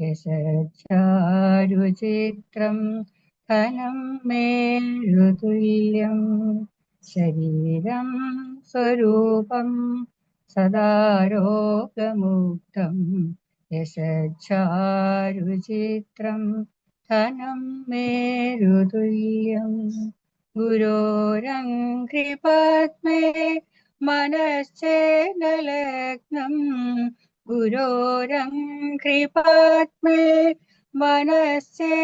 യശാരുചിത്രം ധനം മേരുതുല്യം ശരീരം സ്വരൂപം സദാരോഗമുക്തം. യശാരുചിത്രം ധനം മേരുതുല്യം ഗുരോരङ्घ്രിപത്മേ മനശ്ചേനലഗ്നം ഗുരോരङ्घ്രിപത്മേ മനശ്ചേനലഗ്നം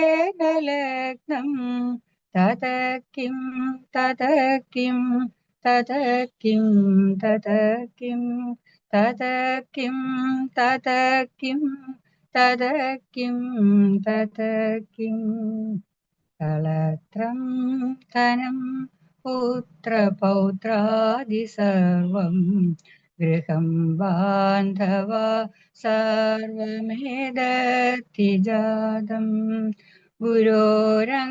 തത കിം തത കിം തത കിം തത കിം തത കിം തത കിം തത കിം തത കിം കളത്രം ധനം गृहं बान्धवा सर्वमेदति जातम् गुरोरङ्कृपात्मे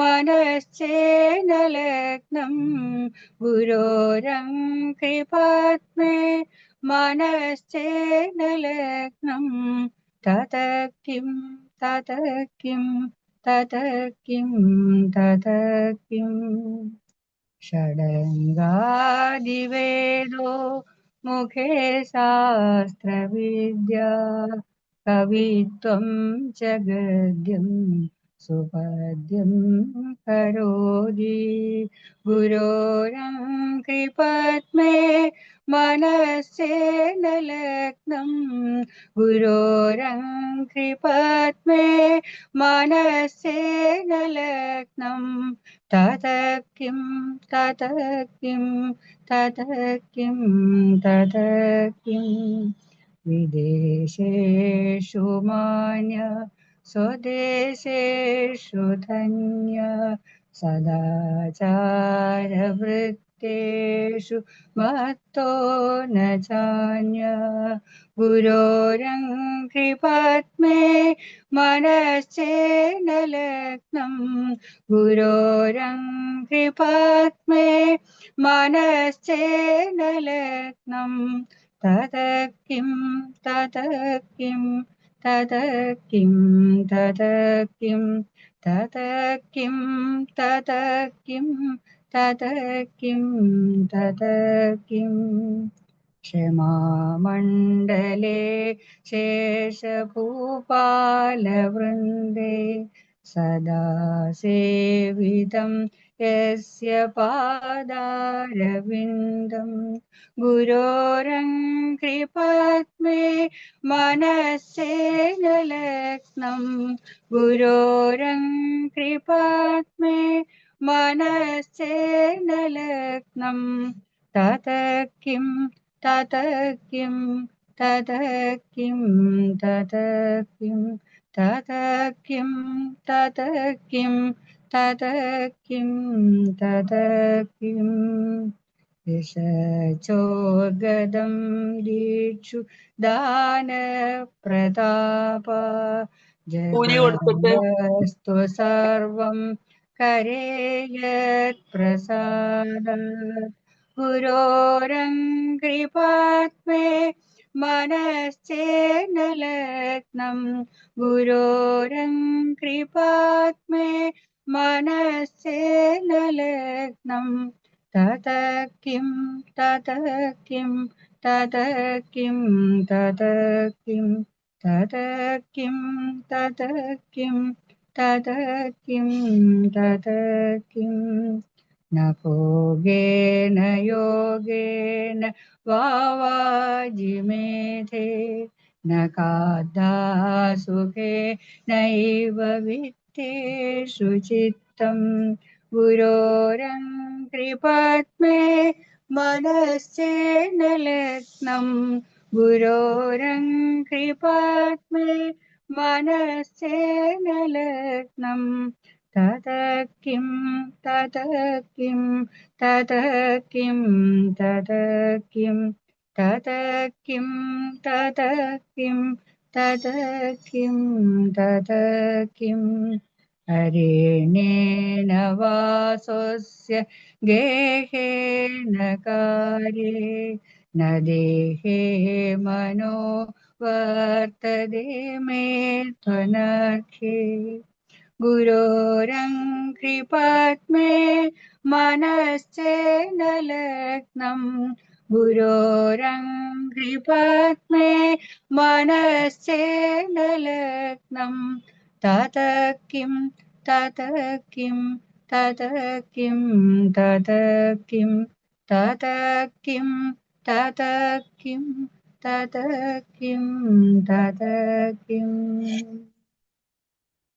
मनश्चेन लग्नं गुरोरङ्कृपात्मे मनश्चेन लग्नं तत किं तत किं तत किं तत किम् षडङ्गादिवेदो मुखे शास्त्रविद्या कवित्वं च गद्यं सुपद्यं करोति। गुरोरं कृपद्मे കരോതി ഗുരോരङ्ഘ്രിപത്മേ മനശ്ചേനലഗ്നം ഗുരോരङ्ഘ്രിപത്മേ മനശ്ചേനലഗ്നം തത കിം തത കിം തത കിം തത കിം വിദേശേഷു മാന്യ സ്വദേശേഷു ധന്യ तेषु मत्तो न चान्य गुरोरङ्कृपद्मे मनश्चेन लग्नं गुरोरङ्कृपद्मे मनश्चेन लग्नं तद किं तद किं तद किं तद किं तद किं तद किं तद किं तद किं क्षमामण्डले शेषभूपालवृन्दे सदा सेवितं यस्य पादारविन्दं गुरोरङ्कृपद्मे मनस्सेनलग्नं गुरोरङ्कृपद्मे ഗുരോരङ्ഘ്രിപത്മേ തതക്കിം തത കിം തത കിം തത കിം തത കിം തത കിം തത കിം തത കിം തത കിം യശോഗദം ദീക്ഷു ദാനപ്രതാപ ഊരി करे यत्प्रसाद गुरोरङ्कृपात्मे मनश्चेन्न लग्नं गुरोरङ्कृपात्मे मनश्चेन्न लग्नं तत किं तत किं तत किं तत किं तत किं, तत किम् तद किं तद किं न भोगेन योगेन वा वाजिमेधे न खादा सुखे नैव वित्ते शुचित्तं गुरोरं कृपद्मे मनश्चेन लग्नं गुरोरं कृपात्मे गुरोरङ्घ्रिपद्मे मनश्चेनलग्नं तत किं तत किं तत किं तत किं तत किं तत किं तत किं तत किं हरेणेन वासस्य गेहेन कार्ये न देहे मनो वर्तते मे त्वनर्घ्ये गुरोरङ्घ्रिपद्मे मनश्चेन लग्नम् गुरोरङ्घ्रिपद्मे मनश्चेन लग्नम् तत किं तत किं तत किं तत किं तत किं तत किं तत किं तत किम्